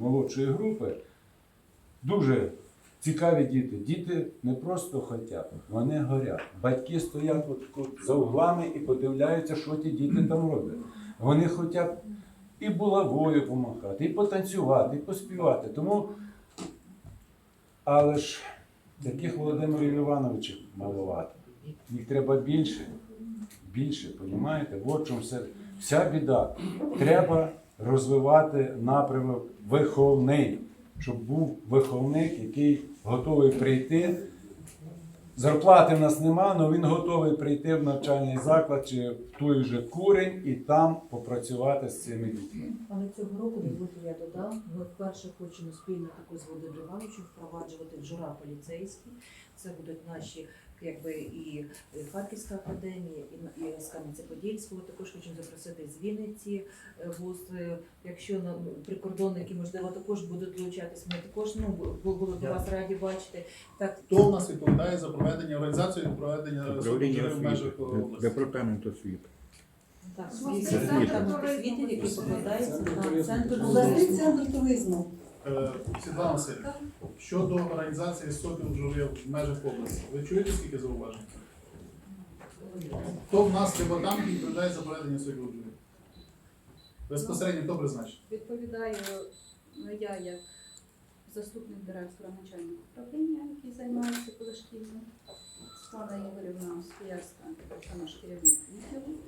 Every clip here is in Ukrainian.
молодшої групи, дуже цікаві діти. Діти не просто хочуть, вони горять. Батьки стоять от, за углами і подивляються, що ті діти там роблять. Вони хочуть і булавою помахати, і потанцювати, і поспівати. Тому, але ж таких Володимирів Івановичів маловато. Їх треба більше. Більше? От в чому все, вся біда. Треба розвивати напрямок виховний, щоб був виховник, який готовий прийти. Зарплати в нас нема, але він готовий прийти в навчальний заклад чи в той же курень і там попрацювати з цими дітьми. Але цього року, дозвольте, я додам, ми вперше хочемо спільно також з Володимиром Івановичем впроваджувати джура поліцейські. Це будуть наші якби і Харківська академія, і, і з Кам'янця-Подільського. Також хочемо запросити з Вінниці е, вуз. Е, Якщо на прикордонники, можливо, також будуть долучатись, ми також ну, бу- були б вас раді бачити. Так, Хто в нас відповідає за проведення організацію проведення Управління в межах освіти, області? департамент освіти. так, центр центр який покладається на центр туризму. Е, Світлана Васильівна, щодо організації сокіл журів в межах області, ви чуєте скільки зауважень? Хто в нас в департаменті відповідає за проведення сокіл журів? Безпосередньо хто призначить? Відповідаю я як заступник директора начальника управління, який займається позашкільним. Світлана Ігорівна Свіярська, це наш керівник відділу.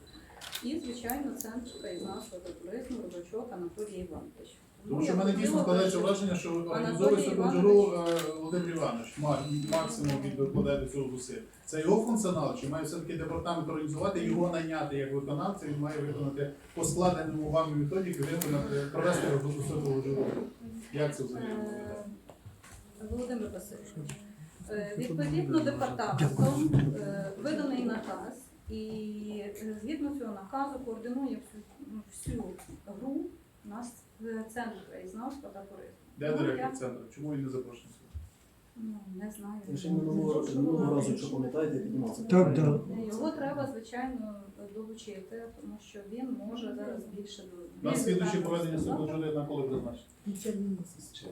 І, звичайно, центр краєзнавства та туризму Рубачок Анатолій Іванович. Тому що в мене дійсно складається враження, що організовує сокіл журу Володимир Іванович. Максимум він докладає до цього зусиль. Це його функціонал, чи має все-таки департамент організувати, його найняти як виконавця, він має виконати по складеному вами виконати, провести роботу сокіл журу. Як це взагалі? виглядає? Е, Володимир Васильович, е, відповідно департаментом е, виданий наказ, і згідно цього наказу координує всю, ну, всю гру нас центр краєзнавства та туризму. Де Ну, директор центру? Чому він не запрошений? сюди? Ну, не знаю. Ви ще минулого, минулого разу, якщо пам'ятаєте, піднімався. Так, да. Його треба, звичайно, долучити, тому що він може зараз більше до На слідуюче проведення суду журі на коли призначено? Місяць.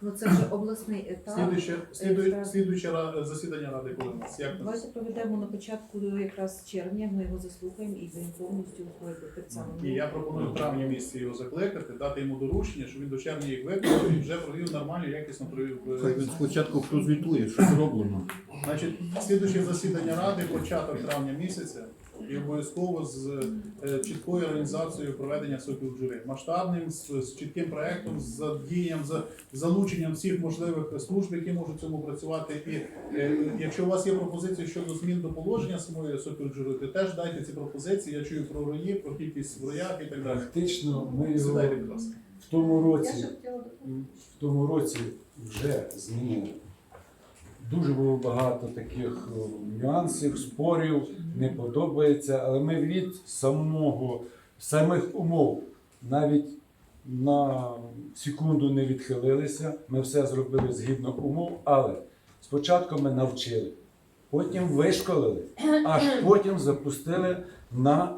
Ну це вже обласний етап. Слідуюче, слідує- так. слідуюче ра- засідання ради коли у нас? Як нас? Давайте проведемо на початку якраз червня, ми його заслухаємо і будемо повністю перед самим. І я пропоную в травні місяці його закликати, дати йому доручення, щоб він до червня їх виконав і вже провів нормально, якісно провів. е, Хай він спочатку прозвітує, що зроблено. Значить, слідуюче засідання ради, початок травня місяця, і обов'язково з е, чіткою організацією проведення сокіл жури. Масштабним, з, з чітким проектом, з задіянням, з залученням всіх можливих служб, які можуть цьому працювати. І е, якщо у вас є пропозиції щодо змін до положення самої сокіл жури, то теж дайте ці пропозиції. Я чую про рої, про кількість в роях і так далі. Фактично, ми його Сідайте, будь ласка. в тому році в тому році вже змінили. Дуже було багато таких нюансів, спорів, не подобається, але ми від самого самих умов навіть на секунду не відхилилися. Ми все зробили згідно умов, але спочатку ми навчили, потім вишколили, аж потім запустили на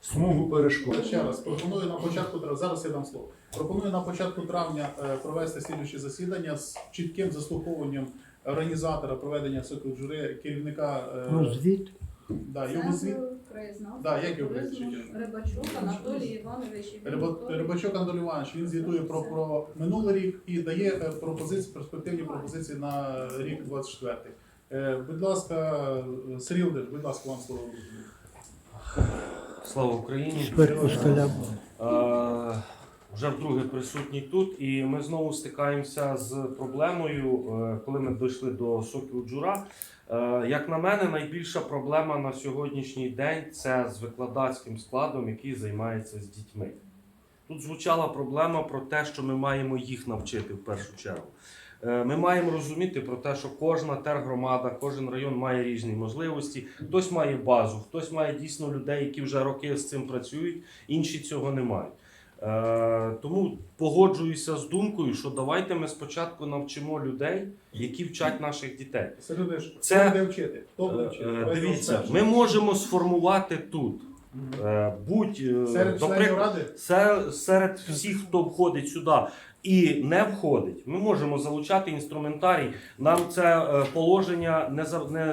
смугу перешкод. Ще раз пропоную на початку травня. Зараз я дам слово. Пропоную на початку травня е, провести слідуюче засідання з чітким заслуховуванням організатора проведення цикл жури, керівника е, Розвід. да, його звіт. Центру краєзнавства Да, як його туризму? Рибачук Анатолій Іванович. і Риба- готовий. Рибачок Анатолій Іванович, він звітує про, про минулий рік і дає е, пропозиції, перспективні пропозиції на рік 24. Е, Будь ласка, Сергій Володимирович, будь ласка, вам слово. Слава Україні! Тепер москалям. Е, Вже вдруге присутній тут, і ми знову стикаємося з проблемою, е, коли ми дійшли до сокіл джура. Е, Як на мене, найбільша проблема на сьогоднішній день це з викладацьким складом, який займається з дітьми. Тут звучала проблема про те, що ми маємо їх навчити в першу чергу. Е, Ми маємо розуміти про те, що кожна тергромада, кожен район має різні можливості. Хтось має базу, хтось має дійсно людей, які вже роки з цим працюють, інші цього не мають. Е, тому погоджуюся з думкою, що давайте ми спочатку навчимо людей, які вчать наших дітей. Це- буде вчити? Хто буде Е, вчити? е, Дивіться, ми можемо сформувати тут Будь Серед до прикладу, ради серед всіх, хто входить сюди і не входить, ми можемо залучати інструментарій. Нам це положення не, за, не,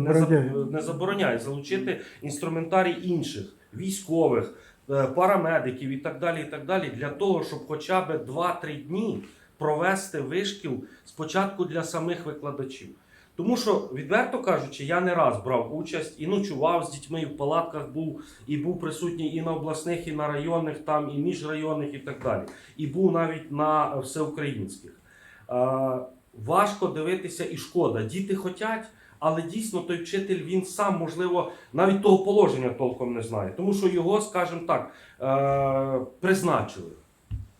не, за- не забороняє залучити інструментарій інших військових, парамедиків і так далі. І так далі, для того, щоб хоча б 2-3 дні провести вишкіл спочатку для самих викладачів. Тому що, відверто кажучи, я не раз брав участь і ночував з дітьми, і в палатках був, і був присутній і на обласних, і на районних, там, і міжрайонних, і так далі. І був навіть на всеукраїнських. Е, важко дивитися і шкода. Діти хотять, але дійсно той вчитель він сам, можливо, навіть того положення толком не знає. Тому що його, скажімо так, е, призначили.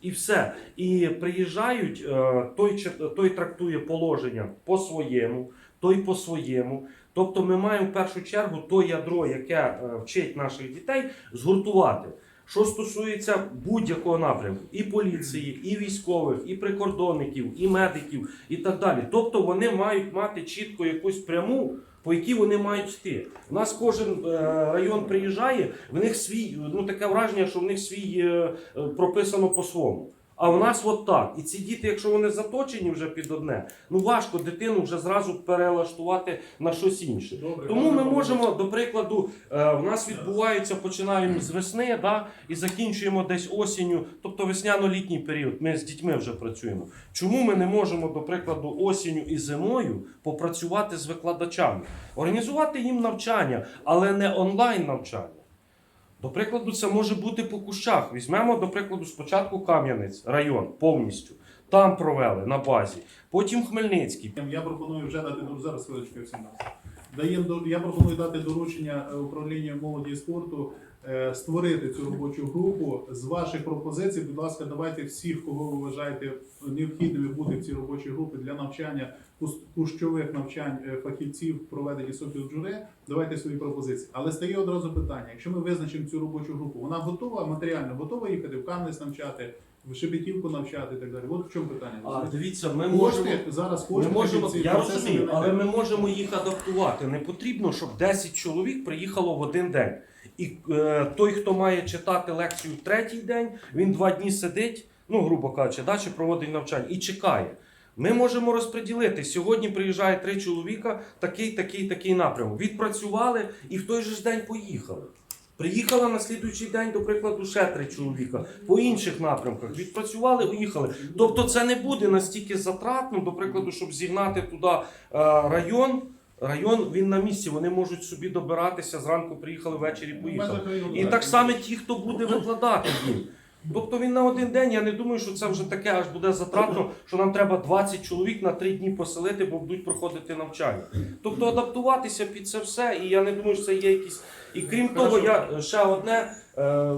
І все. І приїжджають, е, той, той трактує положення по-своєму, той по-своєму. Тобто ми маємо в першу чергу то ядро, яке е, вчить наших дітей, згуртувати. Що стосується будь-якого напрямку, і поліції, і військових, і прикордонників, і медиків, і так далі. Тобто вони мають мати чітко якусь пряму, по якій вони мають йти. У нас кожен е, район приїжджає, в них свій, ну таке враження, що в них свій е, е, прописано по-своєму. А в нас от так. І ці діти, якщо вони заточені вже під одне, ну важко дитину вже зразу перелаштувати на щось інше. Добре, Тому ми можемо, до прикладу, е, в нас відбуваються, починаємо з весни да, і закінчуємо десь осінню, тобто весняно-літній період. Ми з дітьми вже працюємо. Чому ми не можемо, до прикладу, осінню і зимою попрацювати з викладачами, організувати їм навчання, але не онлайн навчання. До прикладу, це може бути по кущах. Візьмемо, до прикладу, спочатку Кам'янець, район повністю. Там провели на базі, потім Хмельницький. Я пропоную вже дати зараз всім нас. Даємо до я пропоную дати доручення управління управлінню молоді і спорту е, створити цю робочу групу. З ваших пропозицій, будь ласка, давайте всіх, кого ви вважаєте необхідними бути в цій робочій групі для навчання кущових навчань е, фахівців проведення сокіл джури. Давайте свої пропозиції. Але стає одразу питання: якщо ми визначимо цю робочу групу, вона готова матеріально, готова їхати в Кам'янець навчати, в Шепетівку навчати і так далі. От в чому питання. А дивіться, ми можемо. зараз Ми можемо, я розумію, але ми можемо їх адаптувати. Не потрібно, щоб 10 чоловік приїхало в один день. І е, той, хто має читати лекцію третій день, він два дні сидить, ну, грубо кажучи, да, чи проводить навчання і чекає. Ми можемо розподілити. Сьогодні приїжджає три чоловіка, такий, такий, такий напрямок. Відпрацювали і в той же ж день поїхали. Приїхала на слідуючий день, до прикладу, ще три чоловіка по інших напрямках. Відпрацювали, уїхали. Тобто це не буде настільки затратно, до прикладу, щоб зігнати туди е, район. Район він на місці, вони можуть собі добиратися. Зранку приїхали, ввечері поїхали. І так само ті, хто буде викладати їм. Тобто він на один день, я не думаю, що це вже таке аж буде затратно, що нам треба 20 чоловік на 3 дні поселити, бо будуть проходити навчання. Тобто адаптуватися під це все, і я не думаю, що це є якісь. І крім того, я е, ще одне е, е,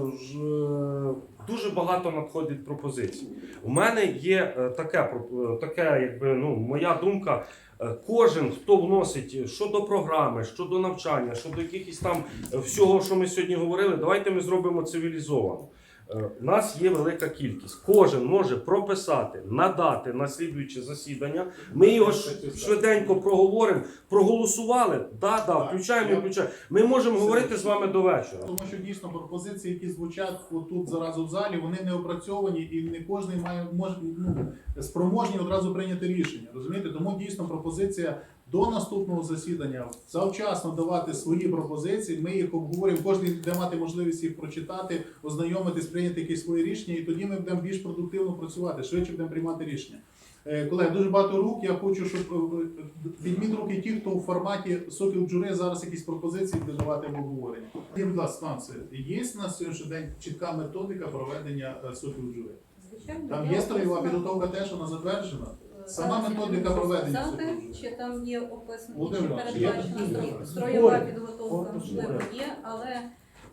дуже багато надходить пропозицій. У мене є таке, таке, якби ну, моя думка. Е, Кожен, хто вносить щодо програми, щодо навчання, щодо якихось там е, всього, що ми сьогодні говорили, давайте ми зробимо цивілізовано. Е, У нас є велика кількість. Кожен може прописати, надати на слідуюче засідання. Ми його швиденько проговоримо, проголосували. Да, да, включаємо, включаємо. Ми можемо говорити з вами до вечора. Тому що дійсно пропозиції, які звучать тут зараз у залі, вони не опрацьовані і не кожен має може ну, спроможні одразу прийняти рішення. Розумієте? Тому дійсно пропозиція до наступного засідання завчасно давати свої пропозиції. Ми їх обговоримо. Кожен буде мати можливість їх прочитати, ознайомитись, прийняти якісь свої рішення, і тоді ми будемо більш продуктивно працювати, швидше будемо приймати рішення. Е, Колеги, дуже багато рук. Я хочу, щоб е, відміть руки ті, хто у форматі сокіл джури зараз якісь пропозиції буде давати в обговорення. Будь ласка, станція. Є на сьогоднішній день чітка методика проведення е, сокіл джури? Звичайно, Там є строєва підготовка теж, вона затверджена. Сама методика проведення сказати. Чи там є описані, чи передбачена строєва підготовка, можливо, є, але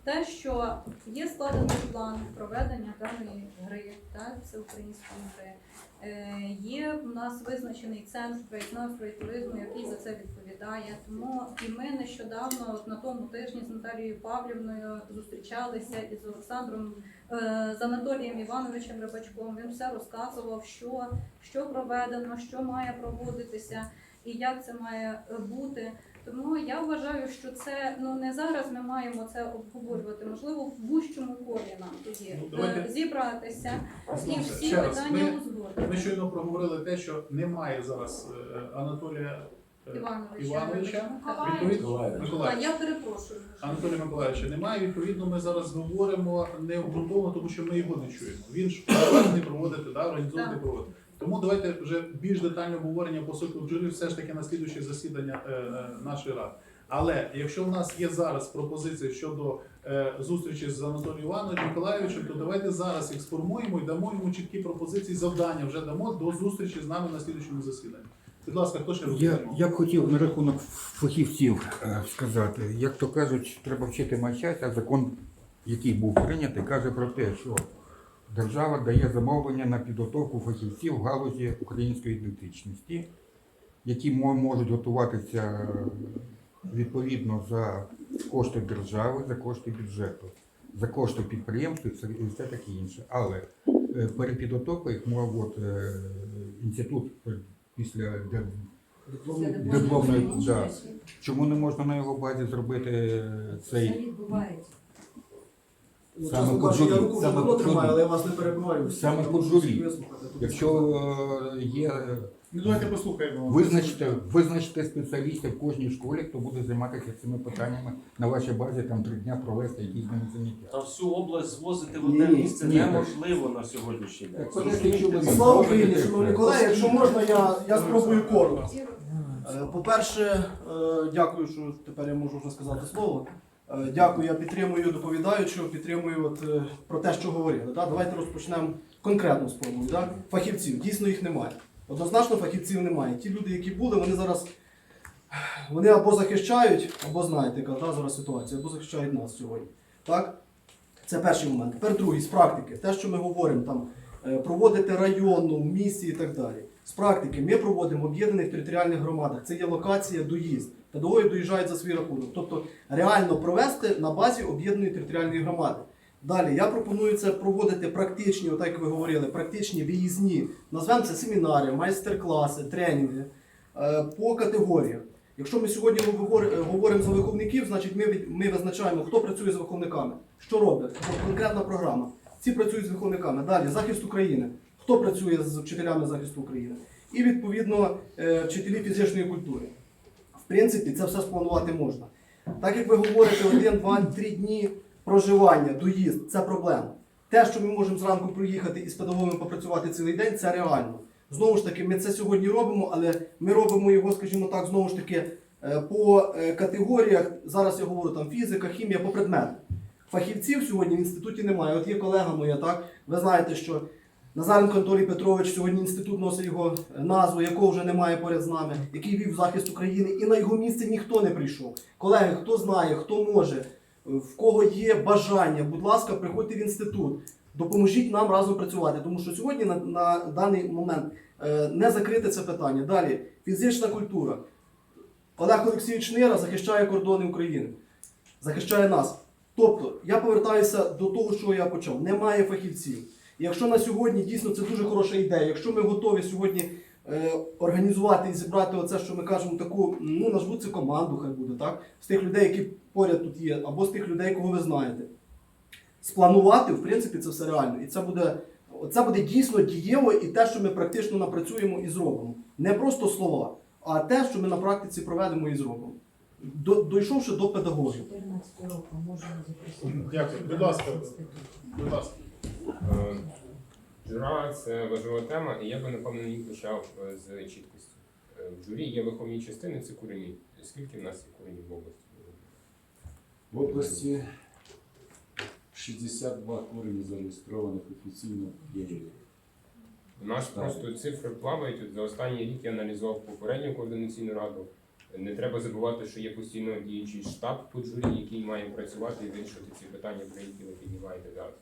те, що є складений план проведення даної гри, так, всеукраїнської гри, е, є в нас визначений центр і туризму, який за це відповідає. Тому і ми нещодавно, от на тому тижні з Наталією Павлівною зустрічалися із Олександром е, з Анатолієм Івановичем Рибачком. Він все розказував, що, що проведено, що має проводитися і як це має бути. Тому я вважаю, що це ну не зараз ми маємо це обговорювати. Можливо, в вущому колі нам тоді Ну, давайте- е, зібратися і всі Ще питання узгодити. Ми щойно проговорили те, що немає зараз е, Анатолія е, Івановича, Івановича. Відповідно. Я перепрошую. Анатолія Миколаївича немає. Відповідно, ми зараз говоримо не обґрунтовано, тому що ми його не чуємо. Він ж не проводити, да, організовувати проводити. Тому давайте вже більш детальне обговорення по суті бджолі все ж таки на слідуюче засідання е, е, нашої ради. Але якщо в нас є зараз пропозиції щодо е, зустрічі з Анатолієм Івановичем Миколаївичем, то давайте зараз їх сформуємо і дамо йому чіткі пропозиції, завдання вже дамо до зустрічі з нами на слідуючому засіданні. Будь ласка, хто ще Я, я б хотів на рахунок фахівців е, сказати. Як то кажуть, треба вчити мовчати, а закон, який був прийнятий, каже про те, що держава дає замовлення на підготовку фахівців в галузі української ідентичності, які можуть готуватися відповідно за кошти держави, за кошти бюджету, за кошти підприємств і все, таке інше. Але е, перепідготовка їх мав от, е, інститут е, після да. Чому не можна на його базі зробити е, Це цей відбувається. Ну, Саме чесно по кажучи, я журі. руку вже Саме давно по тримаю, але я вас не перебиваю. Саме Я всіх вислухати. Тут Якщо е, є, Ну, давайте послухаємо. визначте, визначте спеціалістів в кожній школі, хто буде займатися цими питаннями на вашій базі, там три дня провести якісь з ними заняття. Та всю область звозити в Ні, одне місце ні. неможливо на сьогоднішній день. Так, подожди, що ви- Слава Україні, шановні колеги. Якщо можна, я, я спробую коротко. Е, По-перше, е, дякую, що тепер я можу вже сказати слово. Е, Дякую, я підтримую доповідаючого, підтримую от, е, про те, що говорили. Да? Давайте розпочнемо конкретно спробую. Да? Фахівців, дійсно їх немає. Однозначно фахівців немає. Ті люди, які були, вони зараз вони або захищають, або знаєте, яка да, зараз ситуація, або захищають нас сьогодні. Так? Це перший момент. Тепер другий з практики. Те, що ми говоримо, там, е, проводити районну, місії і так далі. З практики ми проводимо в об'єднаних територіальних громадах. Це є локація доїзд. Педагоги доїжджають за свій рахунок. Тобто реально провести на базі об'єднаної територіальної громади. Далі я пропоную це проводити практичні, отак як ви говорили, практичні виїзні, назвемо це семінари, майстер-класи, тренінги е, по категоріях. Якщо ми сьогодні е, говоримо за виховників, значить ми, ми визначаємо, хто працює з виховниками, що роблять, Тобто конкретна програма. Ці працюють з виховниками. Далі захист України. Хто працює з вчителями захисту України? І відповідно е, вчителі фізичної культури. Принципі, це все спланувати можна. Так як ви говорите, один, два, три дні проживання, доїзд це проблема. Те, що ми можемо зранку проїхати і з педагогами попрацювати цілий день, це реально. Знову ж таки, ми це сьогодні робимо, але ми робимо його, скажімо так, знову ж таки, е, по е, категоріях. Зараз я говорю там фізика, хімія, по предметам. Фахівців сьогодні в інституті немає. От є колега моя, так? Ви знаєте, що Назаренко Анатолій Петрович сьогодні інститут носить його назву, якого вже немає поряд з нами, який вів захист України, і на його місце ніхто не прийшов. Колеги, хто знає, хто може, в кого є бажання, будь ласка, приходьте в інститут. Допоможіть нам разом працювати, тому що сьогодні на, на даний момент е, не закрите це питання. Далі фізична культура. Олег Олексійович Нира захищає кордони України, захищає нас. Тобто, я повертаюся до того, що я почав. Немає фахівців. Якщо на сьогодні дійсно це дуже хороша ідея, якщо ми готові сьогодні е, організувати і зібрати оце, що ми кажемо, таку, ну назву це команду, хай буде, так? З тих людей, які поряд тут є, або з тих людей, кого ви знаєте. Спланувати, в принципі, це все реально. І це буде, це буде дійсно дієво і те, що ми практично напрацюємо і зробимо. Не просто слова, а те, що ми на практиці проведемо і зробимо. До, дійшовши до педагогів. 14 року можемо запросити. Дякую. Будь ласка. Будь ласка. Е, Жура це важлива тема, і я би напевно її почав е, з чіткості. Е, В журі є виховні частини, це курені. Скільки в нас є куренів в області? В області 62 курені зареєстрованих офіційно є. У нас просто цифри плавають. От за останній рік я аналізував попередню координаційну раду. Не треба забувати, що є постійно діючий штаб тут журі, який має працювати і вирішувати ці питання, про які ви піднімаєте зараз.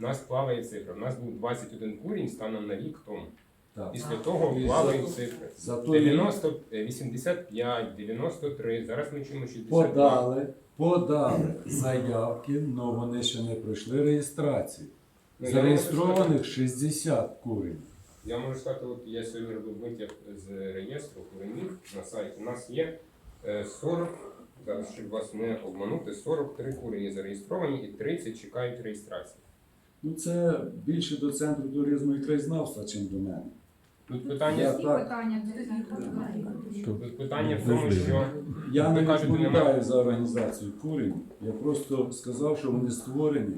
У нас плаває цифра. У нас був 21 курінь станом на рік тому. Так. Після того плавають за- цифри. Зато 90, е, 85, 93, зараз ми чуємо 62. подали, подали заявки, але вони ще не пройшли реєстрацію. Ну, я Зареєстрованих 60 курень. Я можу сказати, от я сьогодні робив витяг з реєстру куренів на сайті. У нас є Е, 40, зараз щоб вас не обманути, 43 курені зареєстровані і 30 чекають реєстрації. Ну це більше до центру туризму і краєзнавства, чим до мене. Тут Я питання, так, питання тут питання в тому, що я не кажете, відповідаю немає. за організацію курень. Я просто сказав, що вони створені,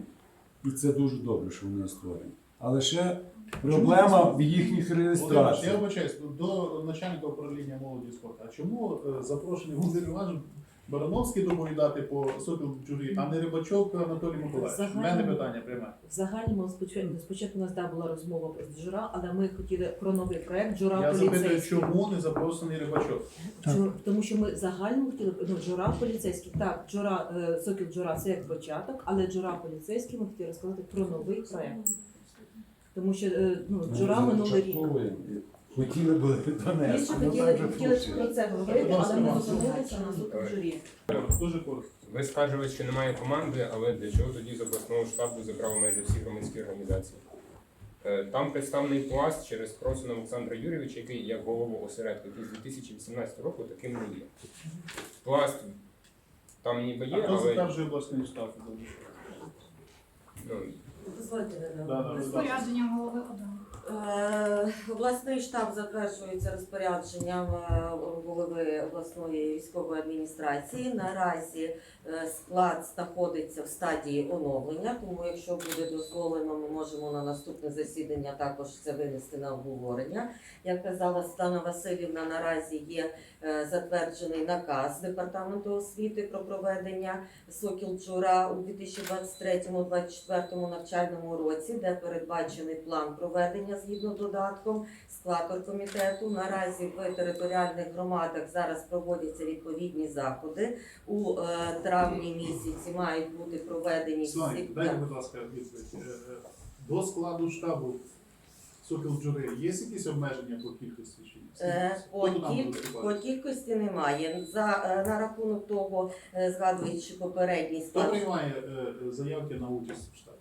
і це дуже добре, що вони створені. Але ще проблема в їхніх Володимир, я реєстраціях. вибачаюсь, до начальника управління молоді і спорту. А чому е, запрошений Володимир Іванович Барановський доповідати по сокіл джурі, а не Рибачок Анатолій Миколаївич? У мене питання пряме. В загальному спочатку, спочатку у нас да, була розмова про джура, але ми хотіли про новий проект джура Я запитую, поліцейський. чому не запрошений Рибачок? Джу- Тому що ми загально хотіли ну, джура поліцейський. Так, джура, е, сокіл джура це як початок, але джура поліцейський ми хотіли розказати про новий проект. Тому що е, ну, джура минулий рік. Започатковуємо. Хотіли Більше донести, ну хотіли, так хотіли вийшло. про це говорити, але ми зупинилися на сокіл журі. Дуже коротко. ви скажете, що немає команди, але для чого тоді з обласного штабу забрав майже всі громадські організації? Е, Там представлений пласт через Кросина Олександра Юрійовича, який як голову осередку, який з 2018 року таким не є. Пласт там ніби А є, хто але затверджує обласний штаб? ну, Дозвольте, Да, да. Розпорядженням голови ОДА. Е, Обласний штаб затверджується розпорядженням е, голови обласної військової адміністрації. Наразі е, склад знаходиться в стадії оновлення, тому якщо буде дозволено, ми можемо на наступне засідання також це винести на обговорення. Як казала Стана Васильівна, наразі є е, затверджений наказ департаменту освіти про проведення Сокіл Джура у 2023-2024 навчальному році, де передбачений план проведення згідно додатком склад оргкомітету. Наразі в територіальних громадах зараз проводяться відповідні заходи. У е, травні місяці мають бути проведені Слайд, дайте, будь ласка, відповідь. Е, е, До складу штабу Сокіл Джури є якісь обмеження по кількості чи? Е, По, кіль... по кількості немає. За е, на рахунок того, е, згадуючи попередній Хто приймає е, заявки на участь в штабі?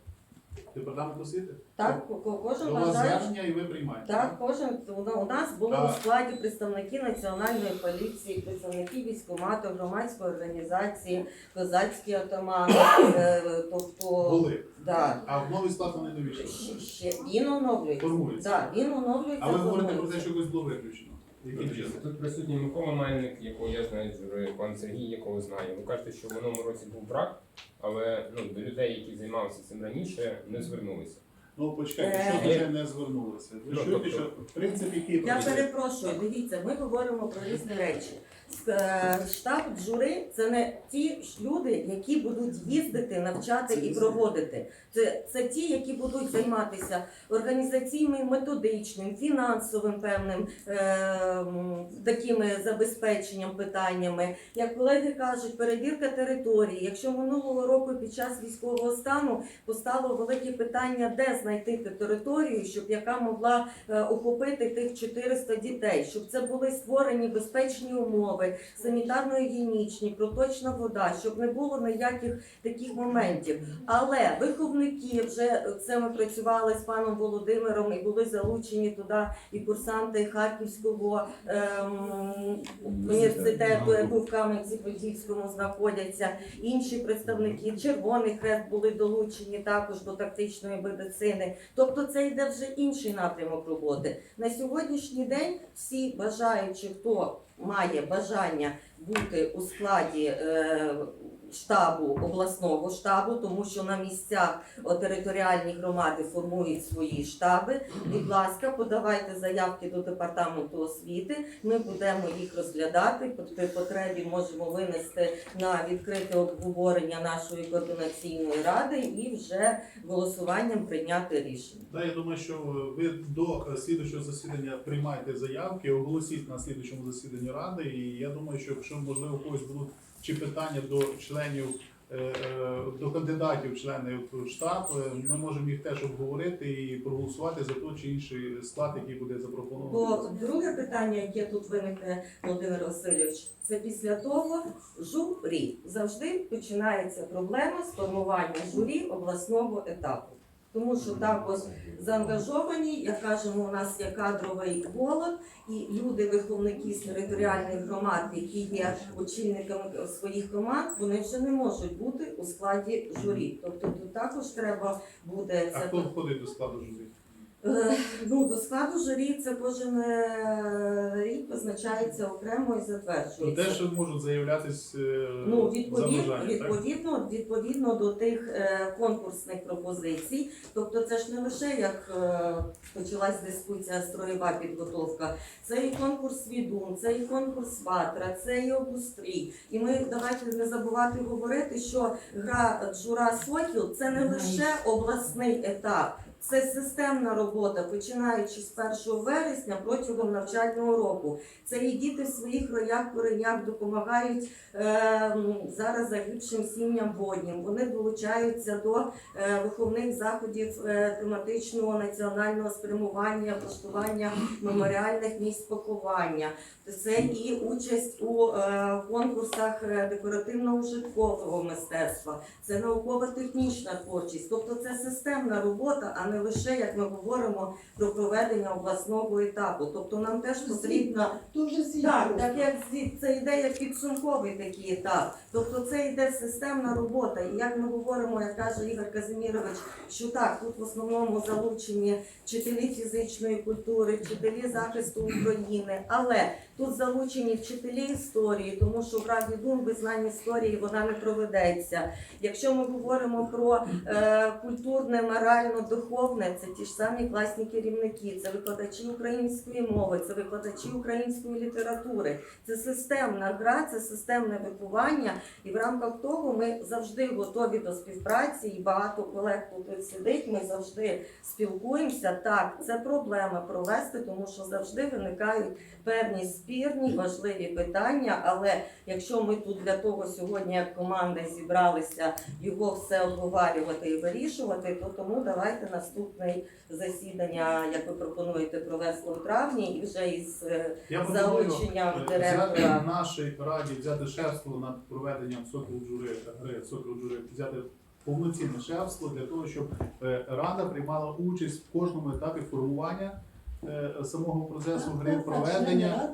Департамент освіти? так ко- ко- кожен До вас бажає. звернення і ви приймаєте? Так, кожен у нас було А- у складі представники національної поліції, представники військкомату, громадської організації, козацькі отамани, е, тобто Були. Да. А в новий склад вони не? Ще- ще він оновлюється. Формується. Да, він оновлюється. А ви говорите про формується. те, що якось було виключено. Яким чином? Тут присутній Микола Мельник, якого я знаю з пан Сергій, якого знаю. Ви кажете, що в минулому році був брак, але ну, до людей, які займалися цим раніше, не звернулися. Ну, почекайте, Е, що означає не звернулися? Ви Ну, чуєте, тобто- що принцип який Я перепрошую, дивіться, ми говоримо про різні речі. Е, Штаб джури це не ті люди, які будуть їздити, навчати і проводити. Це, це ті, які будуть займатися організаційним, методичним, фінансовим певним е, такими забезпеченням питаннями. Як колеги кажуть, перевірка території. Якщо минулого року під час військового стану постало велике питання, де знайти територію, щоб яка могла е, охопити тих 400 дітей, щоб це були створені безпечні умови, санітарно-гігієнічні, проточна вода, щоб не було ніяких таких моментів. Але виховники вже це ми працювали з паном Володимиром і були залучені туди і курсанти Харківського ем, університету, який в Кам'янці-Подільському знаходяться. Інші представники Червоний Хрест були долучені також до тактичної медицини. Тобто це йде вже інший напрямок роботи. На сьогоднішній день всі бажаючі, хто має бажання бути у складі е, штабу обласного штабу, тому що на місцях територіальні громади формують свої штаби. Будь ласка, подавайте заявки до департаменту освіти. Ми будемо їх розглядати. При потребі можемо винести на відкрите обговорення нашої координаційної ради і вже голосуванням прийняти рішення. Да, я думаю, що ви до слідуючого засідання приймаєте заявки, оголосіть на слідуючому засіданні ради. І я думаю, що якщо можливо когось будуть чи питання до членів, е, е, до кандидатів в члени штаб, е, ми можемо їх теж обговорити і проголосувати за той чи інший склад, який буде Бо друге питання, яке тут виникне, Володимир Васильович, це після того журі. Завжди починається проблема з формування журі обласного етапу. Тому що також заангажовані, як кажемо, у нас є кадровий голод, і люди, виховники з територіальних громад, які є очільниками своїх команд, вони вже не можуть бути у складі журі. Тобто тут також треба буде А хто входить до складу журі? Е, Ну, до складу журі це кожен е, рік визначається окремо і затверджується. теж можуть заявлятись е, Ну, за відповідно, так? відповідно, до тих конкурсних пропозицій. Тобто це ж не лише як почалась дискусія строєва підготовка, це і конкурс відун, це і конкурс ватра, це і обустрій. І ми давайте не забувати говорити, що гра Джура Сокіл це не лише обласний етап. Це системна робота, починаючи з 1 вересня протягом навчального року. Це і діти в своїх роях коренях допомагають е, зараз загибшим сім'ям воднім. Вони долучаються до е, виховних заходів е, тематичного національного спрямування, влаштування меморіальних місць поховання. Це і участь у е, конкурсах е, декоративно-ужиткового мистецтва, це наукова-технічна творчість. Тобто це системна робота, а не лише як ми говоримо про проведення обласного етапу. Тобто нам теж потрібно так, так як це йде як підсумковий такий етап. Тобто це йде системна робота. І як ми говоримо, як каже Ігор Казимірович, що так, тут в основному залучені вчителі фізичної культури, вчителі захисту України, але тут залучені вчителі історії, тому що в Раді Дум без знань історії вона не проведеться. Якщо ми говоримо про е, культурне, морально-духовне, це ті ж самі класні керівники, це викладачі української мови, це викладачі української літератури. Це системна гра, це системне виховання, і в рамках того ми завжди готові до співпраці. І багато колег тут сидить. Ми завжди спілкуємося. Так, це проблема провести, тому що завжди виникають певні спірні, важливі питання. Але якщо ми тут для того сьогодні, як команда, зібралися його все обговорювати і вирішувати, то тому давайте наступне засідання, як ви пропонуєте, провести у травні, і вже із е, Я залученням е, взяти директора. нашій раді взяти шефство над проведенням сокіл жури гри сокіл жури, взяти повноцінне шефство для того, щоб е, рада приймала участь в кожному етапі формування самого процесу гри, проведення.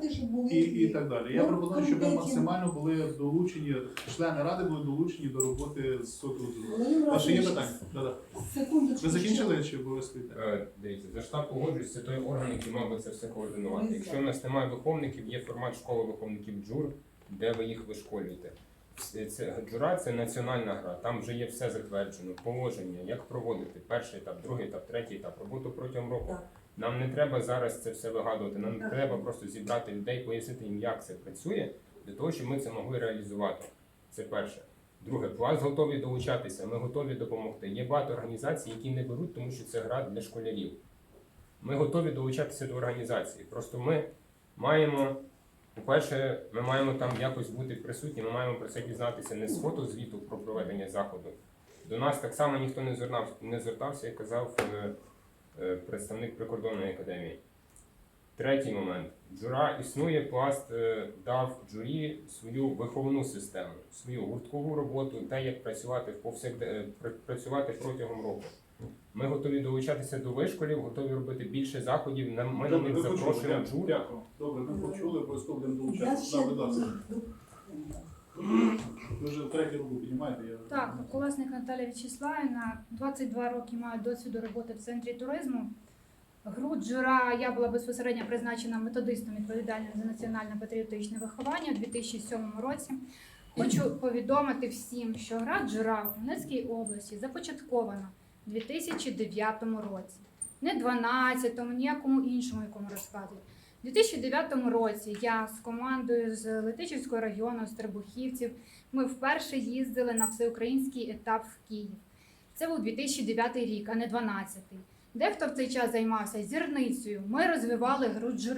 І, і так далі. Я пропоную, щоб ми максимально були долучені, члени ради були долучені до роботи з. А ще є питання? Да-да. Ви закінчили чи обов'язково? Е, Дивіться, за штаб погоджуюсь, це той орган, який мав би це все координувати. Якщо в нас немає виховників, є формат школи виховників джур, де ви їх вишколюєте. Це- Це джура це національна гра. Там вже є все затверджено, положення, як проводити перший етап, другий етап, третій етап, роботу протягом року. Нам не треба зараз це все вигадувати. Нам не треба просто зібрати людей, пояснити їм, як це працює, для того, щоб ми це могли реалізувати. Це перше. Друге, пласт готові долучатися, ми готові допомогти. Є багато організацій, які не беруть, тому що це гра для школярів. Ми готові долучатися до організації. Просто ми маємо, по-перше, ми маємо там якось бути присутні, ми маємо про це дізнатися не з фотозвіту про проведення заходу. До нас так само ніхто не звертався, не звертався, як казав е, представник прикордонної академії. Третій момент. Джура існує, пласт е, дав джурі свою виховну систему, свою гурткову роботу, те, як працювати в повсякде... е, працювати протягом року. Ми готові долучатися до вишколів, готові робити більше заходів. Ми на них запрошуємо Дякую. джур. Дякую. Добре, ми почули, обов'язково будемо Я долучатися. Ви вже третю руку піднімаєте. Я... Так, Колесник Наталя Вячеславівна, 22 роки маю досвіду роботи в центрі туризму. Гру Джура я була безпосередньо призначена методистом відповідальним за національно-патріотичне виховання у 2007 році. Хочу повідомити всім, що гра Джура в Хмельницькій області започаткована у 2009 році. Не 12-му, ніякому іншому, якому розказують. У 2009 році я з командою з Летичівського району, з Требухівців, ми вперше їздили на всеукраїнський етап в Київ. Це був 2009 рік, а не 2012. Дехто в цей час займався зірницею. Ми розвивали гру джури.